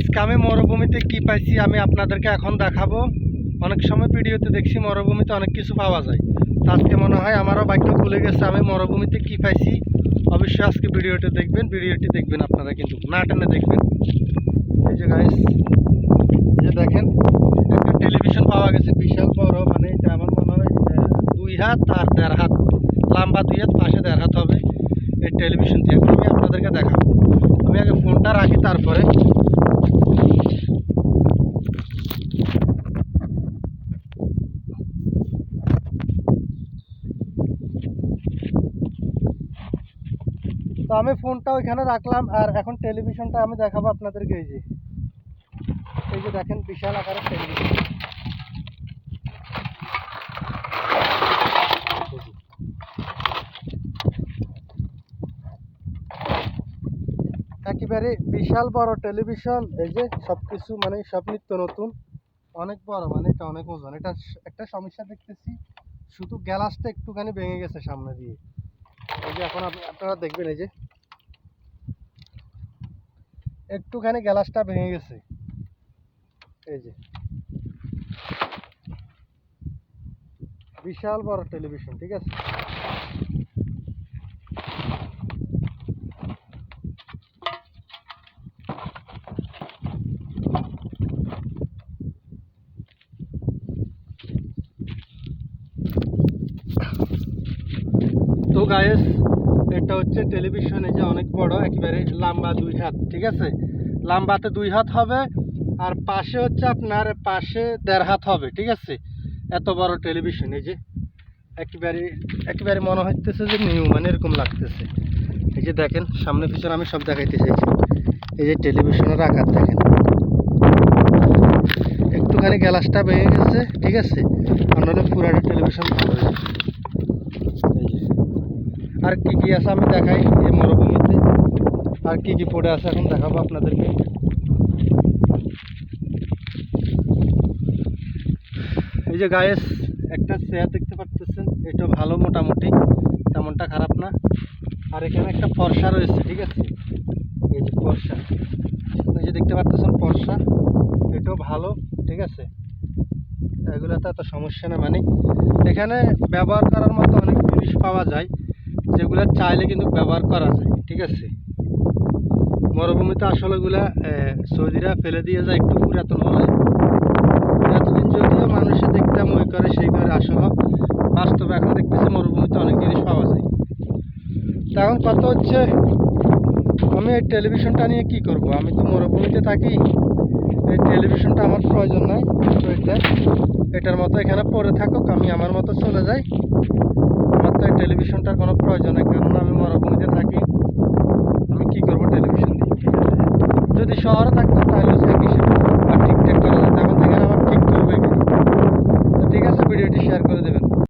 আজকে আমি মরুভূমিতে কি পাইছি আমি আপনাদেরকে এখন দেখাবো। অনেক সময় ভিডিওতে দেখছি মরুভূমিতে অনেক কিছু পাওয়া যায়। আজকে মনে হয় আমারও বাক্য ভুলে গেছে আমি মরুভূমিতে কি পাইছি। অবশ্যই আজকে ভিডিওটি দেখবেন ভিডিওটি দেখবেন আপনারা কিন্তু না টেনে দেখবেন। এই যে গাইস যে দেখেন, একটা টেলিভিশন পাওয়া গেছে, বিশাল বড় মানে এটা আমার মনে হয় দুই হাত আর দেড় হাত। লম্বা দুই হাত, পাশে দেড় হাত হবে এই টেলিভিশনটি এখন আমি আপনাদেরকে দেখাবো। আমি আগে ফোনটা রাখি তারপরে তো আমি ফোনটা ওইখানে রাখলাম আর এখন টেলিভিশনটা আমি দেখাবো আপনাদেরকে এই যে। এই যে দেখেন, বিশাল আকারের টেলিভিশন। একেবারে বিশাল বড় টেলিভিশন, এই যে সব কিছু মানে সব নিত্য নতুন। অনেক বড় মানে এটা অনেক ওজন। এটা একটা সমস্যা দেখতেছি, শুধু গ্যালাসটা একটুখানি ভেঙে গেছে সামনে দিয়ে। এই যে এখন আপ- আপনারা দেখবেন, এই যে একটুখানি গ্যালাসটা ভেঙে গেছে। এই যে। বিশাল বড় টেলিভিশন ঠিক আছে? তো গায়েস এটা হচ্ছে টেলিভিশন যে অনেক বড়, একেবারে লম্বা দুই হাত, ঠিক আছে? লম্বাতে দুই হাত হবে, আর পাশে হচ্ছে আপনার পাশে দেড় হাত হবে, ঠিক আছে? এত বড় টেলিভিশন এই যে একেবারে একেবারে মনে হইতেছে যে নিউ মানে এরকম লাগতেছে। এই যে দেখেন, সামনে পিছনে আমি সব দেখাইতে চাইছি। এই যে টেলিভিশনের আকার দেখেন। একটুখানি গ্যালাসটা ভেঙে গেছে, ঠিক আছে? আর নাহলে পুরানো টেলিভিশন ভালো আর কি কি আছে আমি দেখাই এই মরুভূমিতে। আর কি কি পড়ে আছে এখন দেখাবো আপনাদেরকে। এই যে গায়েস একটা চেয়ার দেখতে পাচ্ছেন এটা ভালো মোটামুটি, তেমনটা খারাপ না। আর এখানে একটা ফর্সা রয়েছে, ঠিক আছে? এই যে ফর্সা। এই যে দেখতে পাচ্ছেন ফর্সা, এটাও ভালো, ঠিক আছে? এগুলোতে এত সমস্যা না মানে এখানে ব্যবহার করার মতো অনেক জিনিস পাওয়া যায়। যেগুলো চাইলে কিন্তু ব্যবহার করা যায় ঠিক আছে? মরুভূমিতে আসলে এগুলা আহ, সৌদিরা ফেলে দিয়ে যায় একটু পুরাতন হলে। এতদিন যদিও মানুষে দেখতাম ওই করে সেই করে আসলে বাস্তবে এখন দেখতেছি মরুভূমিতে অনেক জিনিস পাওয়া যায়। এখন কত হচ্ছে আমি এই টেলিভিশনটা নিয়ে কি করব? আমি তো মরুভূমিতে থাকি এই টেলিভিশনটা আমার প্রয়োজন নাই এটা এটার মতো এখানে পড়ে থাকুক আমি আমার মতো চলে যাই। তো এই টেলিভিশনটার কোনো প্রয়োজন নেই কারণ আমি মরুভূমিতে থাকি। আমি কি করব টেলিভিশন দিয়ে? যদি শহরে থাকতাম